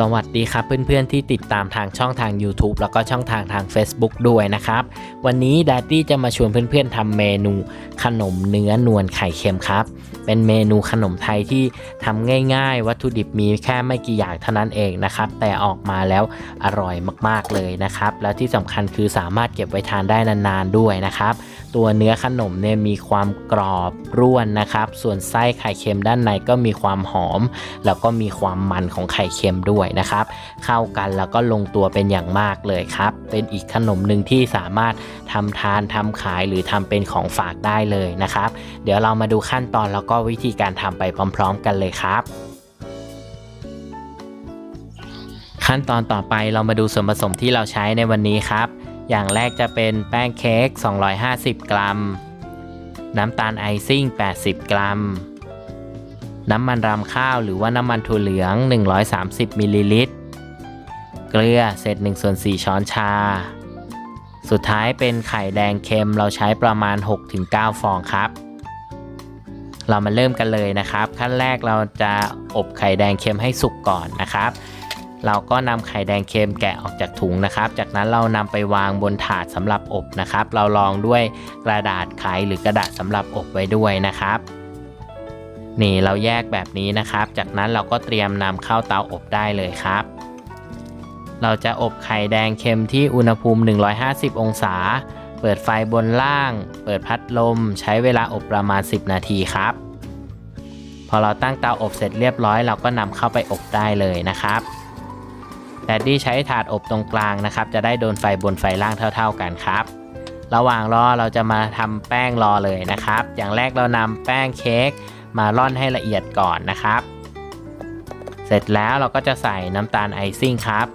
สวัสดีครับเพื่อนๆที่ติดตามทางช่องทาง YouTube แล้วก็ช่องทางทาง Facebook ด้วยนะครับ วันนี้ด a ดดี้จะมาชวนเพื่อนๆทำเมนูขนมเนื้อนวลไข่เค็มครับ เป็นเมนูขนมไทยที่ทำง่ายๆ วัตถุดิบมีแค่ไม่กี่อย่างเท่านั้นเองนะครับ แต่ออกมาแล้วอร่อยมากๆเลยนะครับ แล้วที่สำคัญคือสามารถเก็บไว้ทานได้นานๆด้วยนะครับ ตัวเนื้อขนมเนี่ยมีความกรอบร่วนนะครับ ส่วนไส้ไข่เค็มด้านในก็มีความหอม แล้วก็มีความมันของไข่เค็มด้วยนะครับ เข้ากันแล้วก็ลงตัวเป็นอย่างมากเลยครับ เป็นอีกขนมหนึ่งที่สามารถทำทานทำขายหรือทำเป็นของฝากได้เลยนะครับ เดี๋ยวเรามาดูขั้นตอนแล้วก็วิธีการทำไปพร้อม ๆ กันเลยครับขั้นตอนต่อไปเรามาดูส่วนผสมที่เราใช้ในวันนี้ครับ อย่างแรกจะเป็นแป้งเค้ก 250 กรัม น้ำตาลไอซิ่ง 80 กรัม น้ำมันรำข้าวหรือว่าน้ำมันถั่วเหลือง 130 มิลลิลิตร เกลือเศษ1ส่วน4ช้อนชา สุดท้ายเป็นไข่แดงเค็มเราใช้ประมาณ 6-9 ฟองครับ เรามาเริ่มกันเลยนะครับ ขั้นแรกเราจะอบไข่แดงเค็มให้สุกก่อนนะครับ เราก็นำไข่แดงเค็มแกะออกจากถุงนะครับ จากนั้นเรานำไปวางบนถาดสำหรับอบนะครับ เรารองด้วยกระดาษไขหรือกระดาษสำหรับอบไว้ด้วยนะครับ นี่เราแยกแบบนี้นะครับ จากนั้นเราก็เตรียมนำเข้าเตาอบได้เลยครับ เราจะอบไข่แดงเค็มที่อุณหภูมิ 150 องศา เปิดไฟบนล่าง เปิดพัดลม ใช้เวลาอบประมาณ 10 นาทีครับพอเราตั้งเตาอบเสร็จเรียบร้อย เราก็นำเข้าไปอบได้เลยนะครับ แดดดี้ใช้ถาดอบตรงกลางนะครับ จะได้โดนไฟบนไฟล่างเท่า ๆกันครับ ระหว่างรอเราจะมาทำแป้งรอเลยนะครับ อย่างแรกเรานำแป้งเค้กมาร่อนให้ละเอียดก่อนนะครับ เสร็จแล้วเราก็จะใส่น้ำตาลไอซิ่งครับ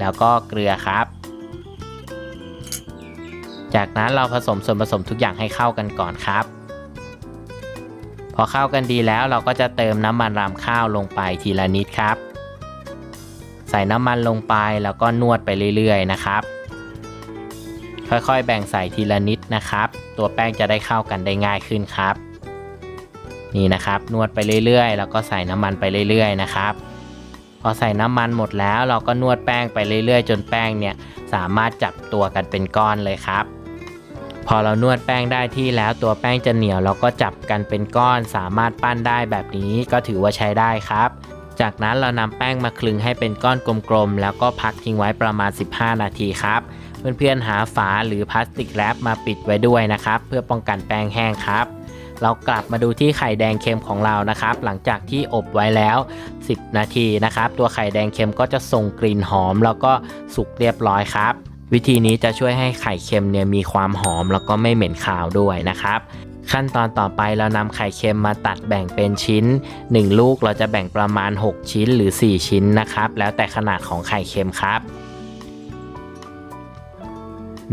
แล้วก็เกลือครับ จากนั้นเราผสมส่วนผสมทุกอย่างให้เข้ากันก่อนครับพอเข้ากันดีแล้วเราก็จะเติมน้ำมันรำข้าวลงไปทีละนิดครับ ใส่น้ำมันลงไปแล้วก็นวดไปเรื่อยๆนะครับ ค่อยๆ แบ่งใส่ทีละนิดนะครับ ตัวแป้งจะได้เข้ากันได้ง่ายขึ้นครับ นี่นะครับนวดไปเรื่อยๆ แล้วก็ใส่น้ำมันไปเรื่อยๆนะครับ พอใส่น้ำมันหมดแล้วเราก็นวดแป้งไปเรื่อยๆ จนแป้งเนี่ยสามารถจับตัวกันเป็นก้อนเลยครับพอเรานวดแป้งได้ที่แล้วตัวแป้งจะเหนียวเราก็จับกันเป็นก้อนสามารถปั้นได้แบบนี้ก็ถือว่าใช้ได้ครับ จากนั้นเรานำแป้งมาคลึงให้เป็นก้อนกลมๆ แล้วก็พักทิ้งไว้ประมาณ 15 นาทีครับ เพื่อนๆหาฝาหรือพลาสติกแรปมาปิดไว้ด้วยนะครับ เพื่อป้องกันแป้งแห้งครับ เรากลับมาดูที่ไข่แดงเค็มของเรานะครับ หลังจากที่อบไว้แล้ว 10 นาทีนะครับ ตัวไข่แดงเค็มก็จะส่งกลิ่นหอม แล้วก็สุกเรียบร้อยครับวิธีนี้จะช่วยให้ไข่เค็มเนี่ยมีความหอมแล้วก็ไม่เหม็นคาวด้วยนะครับ ขั้นตอนต่อไปเรานำไข่เค็มมาตัดแบ่งเป็นชิ้น 1 ลูกเราจะแบ่งประมาณ 6 ชิ้นหรือ 4 ชิ้นนะครับ แล้วแต่ขนาดของไข่เค็มครับ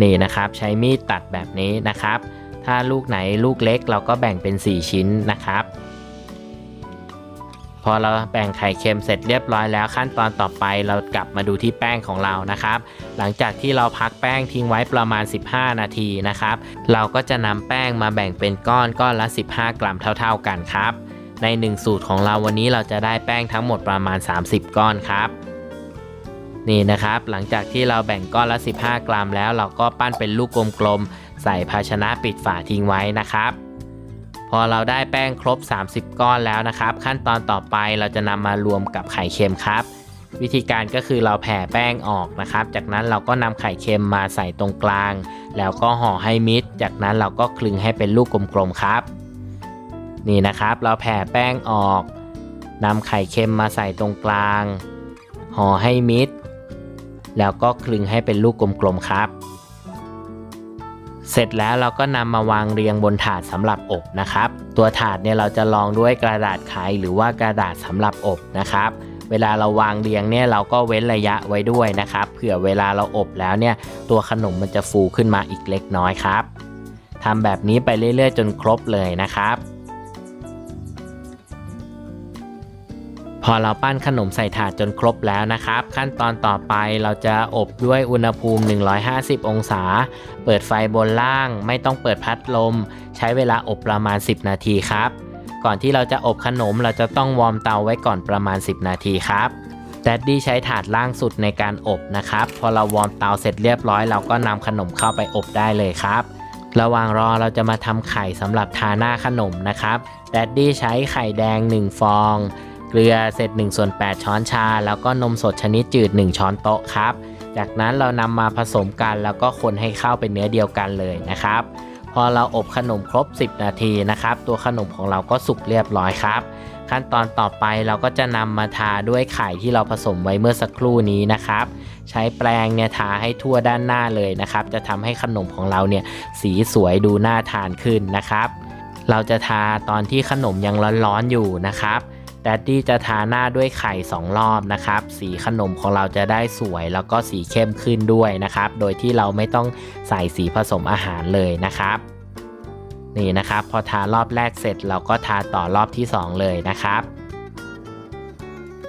นี่นะครับใช้มีดตัดแบบนี้นะครับ ถ้าลูกไหนลูกเล็กเราก็แบ่งเป็น 4 ชิ้นนะครับ พอเราแบ่งไข่เค็มเสร็จเรียบร้อยแล้วขั้นตอนต่อไปเรากลับมาดูที่แป้งของเรานะครับ หลังจากที่เราพักแป้งทิ้งไว้ประมาณ 15 นาทีนะครับ เราก็จะนำแป้งมาแบ่งเป็นก้อนก้อนละ 15 กรัมเท่า ๆกันครับ ใน 1 สูตรของเราวันนี้เราจะได้แป้งทั้งหมดประมาณ 30 ก้อนครับนี่นะครับ หลังจากที่เราแบ่งก้อนละ 15 กรัมแล้ว เราก็ปั้นเป็นลูกกลมๆใส่ภาชนะปิดฝาทิ้งไว้นะครับ พอเราได้แป้งครบ 30 ก้อนแล้วนะครับ ขั้นตอนต่อไปเราจะนำมารวมกับไข่เค็มครับ วิธีการก็คือเราแผ่แป้งออกนะครับ จากนั้นเราก็นำไข่เค็มมาใส่ตรงกลาง แล้วก็ห่อให้มิด จากนั้นเราก็คลึงให้เป็นลูกกลมๆครับ นี่นะครับ เราแผ่แป้งออกนำไข่เค็มมาใส่ตรงกลางห่อให้มิด แล้วก็คลึงให้เป็นลูกกลมๆครับ เสร็จแล้วเราก็นำมาวางเรียงบนถาดสำหรับอบนะครับ ตัวถาดเนี่ยเราจะรองด้วยกระดาษไขหรือว่ากระดาษสำหรับอบนะครับ เวลาเราวางเรียงเนี่ยเราก็เว้นระยะไว้ด้วยนะครับเผื่อเวลาเราอบแล้วเนี่ยตัวขนมมันจะฟูขึ้นมาอีกเล็กน้อยครับทำแบบนี้ไปเรื่อยๆ จนครบเลยนะครับ พอเราปั้นขนมใส่ถาดจนครบแล้วนะครับ ขั้นตอนต่อไปเราจะอบด้วยอุณหภูมิ 150 องศา เปิดไฟบนล่าง ไม่ต้องเปิดพัดลม ใช้เวลาอบประมาณ 10 นาทีครับ ก่อนที่เราจะอบขนมเราจะต้องวอร์มเตาไว้ก่อนประมาณ 10 นาทีครับแดดดี้ใช้ถาดล่างสุดในการอบนะครับ พอเราวอร์มเตาเสร็จเรียบร้อยเราก็นำขนมเข้าไปอบได้เลยครับระหว่างรอเราจะมาทำไข่สำหรับทาหน้าขนมนะครับแดดดี้ใช้ไข่แดง 1 ฟอง เกลือเศษ1ส่วน8ช้อนชา แล้วก็นมสดชนิดจืด 1 ช้อนโต๊ะครับ จากนั้นเรานำมาผสมกันแล้วก็คนให้เข้าเป็นเนื้อเดียวกันเลยนะครับ พอเราอบขนมครบ 10 นาทีนะครับ ตัวขนมของเราก็สุกเรียบร้อยครับ ขั้นตอนต่อไปเราก็จะนำมาทาด้วยไข่ที่เราผสมไว้เมื่อสักครู่นี้นะครับใช้แปรงเนี่ยทาให้ทั่วด้านหน้าเลยนะครับ จะทำให้ขนมของเราเนี่ยสีสวยดูน่าทานขึ้นนะครับ เราจะทาตอนที่ขนมยังร้อนๆอยู่นะครับ แดดดี้จะทาหน้าด้วยไข่ 2 รอบนะครับ สีขนมของเราจะได้สวยแล้วก็สีเข้มขึ้นด้วยนะครับ โดยที่เราไม่ต้องใส่สีผสมอาหารเลยนะครับนี่นะครับ พอทารอบแรกเสร็จเราก็ทาต่อรอบที่ 2 เลยนะครับ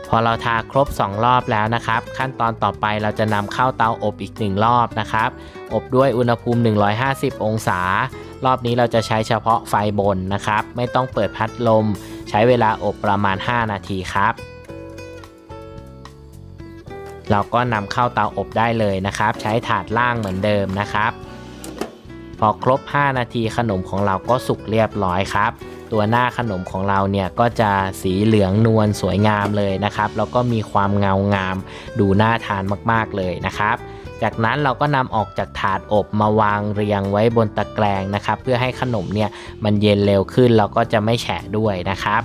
พอเราทาครบ 2 รอบแล้วนะครับ ขั้นตอนต่อไปเราจะนำเข้าเตาอบอีก 1 รอบนะครับ อบด้วยอุณหภูมิ 150 องศา รอบนี้เราจะใช้เฉพาะไฟบนนะครับ ไม่ต้องเปิดพัดลม ใช้เวลาอบประมาณ 5 นาทีครับ เราก็นำเข้าเตาอบได้เลยนะครับ ใช้ถาดล่างเหมือนเดิมนะครับ พอครบ 5 นาทีขนมของเราก็สุกเรียบร้อยครับ ตัวหน้าขนมของเราเนี่ยก็จะสีเหลืองนวลสวยงามเลยนะครับ แล้วก็มีความเงางามดูน่าทานมากๆเลยนะครับจากนั้นเราก็นำออกจากถาดอบมาวางเรียงไว้บนตะแกรงนะครับ เพื่อให้ขนมเนี่ยมันเย็นเร็วขึ้นแล้วก็จะไม่แฉะด้วยนะครับ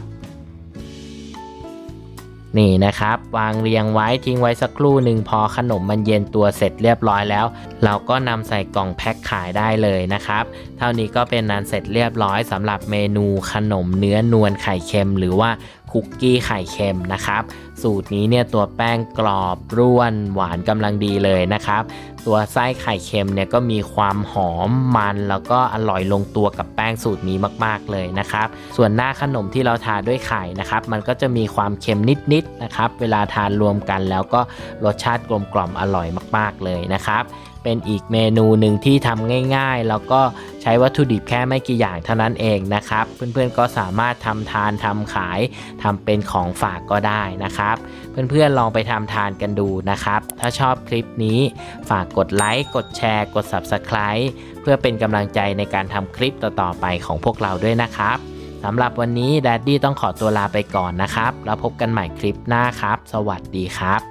นี่นะครับ วางเรียงไว้ทิ้งไว้สักครู่หนึ่งพอขนมมันเย็นตัวเสร็จเรียบร้อยแล้ว เราก็นำใส่กล่องแพ็คขายได้เลยนะครับ เท่านี้ก็เป็นนันเสร็จเรียบร้อยสำหรับเมนูขนมเนื้อนวลไข่เค็มหรือว่า คุกกี้ไข่เค็มนะครับ สูตรนี้เนี่ยตัวแป้งกรอบร่วนหวานกำลังดีเลยนะครับ ตัวไส้ไข่เค็มเนี่ยก็มีความหอมมันแล้วก็อร่อยลงตัวกับแป้งสูตรนี้มากๆเลยนะครับ ส่วนหน้าขนมที่เราทาด้วยไข่นะครับ มันก็จะมีความเค็มนิดๆนะครับ เวลาทานรวมกันแล้วก็รสชาติกลมกล่อมอร่อยมาก ๆเลยนะครับ เป็นอีกเมนูหนึ่งที่ทำง่ายๆ แล้วก็ใช้วัตถุดิบแค่ไม่กี่อย่างเท่านั้นเองนะครับ เพื่อนๆก็สามารถทำทานทำขายทำเป็นของฝากก็ได้นะครับ เพื่อนๆลองไปทำทานกันดูนะครับ ถ้าชอบคลิปนี้ฝากกดไลค์กดแชร์กด Subscribe เพื่อเป็นกำลังใจในการทำคลิปต่อๆไปของพวกเราด้วยนะครับสำหรับวันนี้แดดดี้ต้องขอตัวลาไปก่อนนะครับ แล้วพบกันใหม่คลิปหน้าครับ สวัสดีครับ